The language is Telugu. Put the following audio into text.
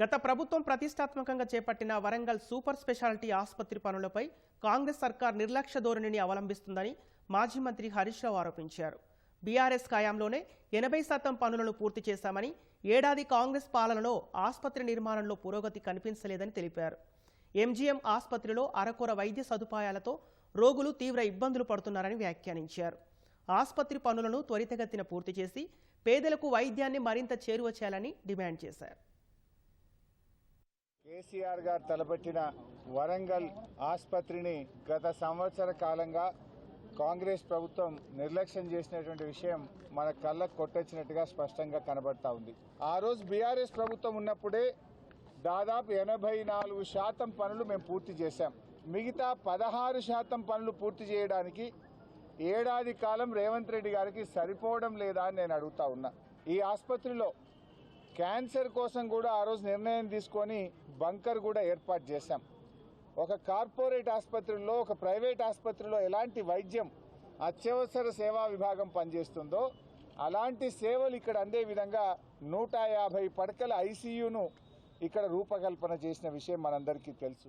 గత ప్రభుత్వం ప్రతిష్టాత్మకంగా చేపట్టిన వరంగల్ సూపర్ స్పెషాలిటీ ఆసుపత్రి పనులపై కాంగ్రెస్ సర్కార్ నిర్లక్ష్య ధోరణిని అవలంబిస్తుందని మాజీ మంత్రి హరీష్ రావు ఆరోపించారు. బీఆర్ఎస్ ఖాయాంలోనే ఎనభై శాతం పనులను పూర్తి చేశామని ఏడాది కాంగ్రెస్ పాలనలో ఆసుపత్రి నిర్మాణంలో పురోగతి కనిపించలేదని తెలిపారు. ఎంజీఎం ఆసుపత్రిలో అరకొర వైద్య సదుపాయాలతో రోగులు తీవ్ర ఇబ్బందులు పడుతున్నారని వ్యాఖ్యానించారు. ఆసుపత్రి పనులను త్వరితగతిన పూర్తి చేసి పేదలకు వైద్యాన్ని మరింత చేరువ చేయాలని డిమాండ్ చేశారు. కేసీఆర్ గారు తలపెట్టిన వరంగల్ ఆసుపత్రిని గత సంవత్సర కాలంగా కాంగ్రెస్ ప్రభుత్వం నిర్లక్ష్యం చేసినటువంటి విషయం మన కళ్ళకు కొట్టొచ్చినట్టుగా స్పష్టంగా కనబడతా ఉంది. ఆ రోజు బీఆర్ఎస్ ప్రభుత్వం ఉన్నప్పుడే దాదాపు ఎనభై నాలుగు శాతం పనులు మేము పూర్తి చేశాం. మిగతా పదహారు శాతం పనులు పూర్తి చేయడానికి ఏడాది కాలం రేవంత్ రెడ్డి గారికి సరిపోవడం లేదా అని నేను అడుగుతా ఉన్నా. ఈ ఆసుపత్రిలో క్యాన్సర్ కోసం కూడా ఆ రోజు నిర్ణయం తీసుకొని బంకర్ కూడా ఏర్పాటు చేశాం. ఒక కార్పొరేట్ ఆసుపత్రిలో ఒక ప్రైవేట్ ఆసుపత్రిలో ఎలాంటి వైద్యం అత్యవసర సేవా విభాగం పనిచేస్తుందో అలాంటి సేవలు ఇక్కడ అందే విధంగా నూట యాభై పడకల ఐసీయూను ఇక్కడ రూపకల్పన చేసిన విషయం మనందరికీ తెలుసు.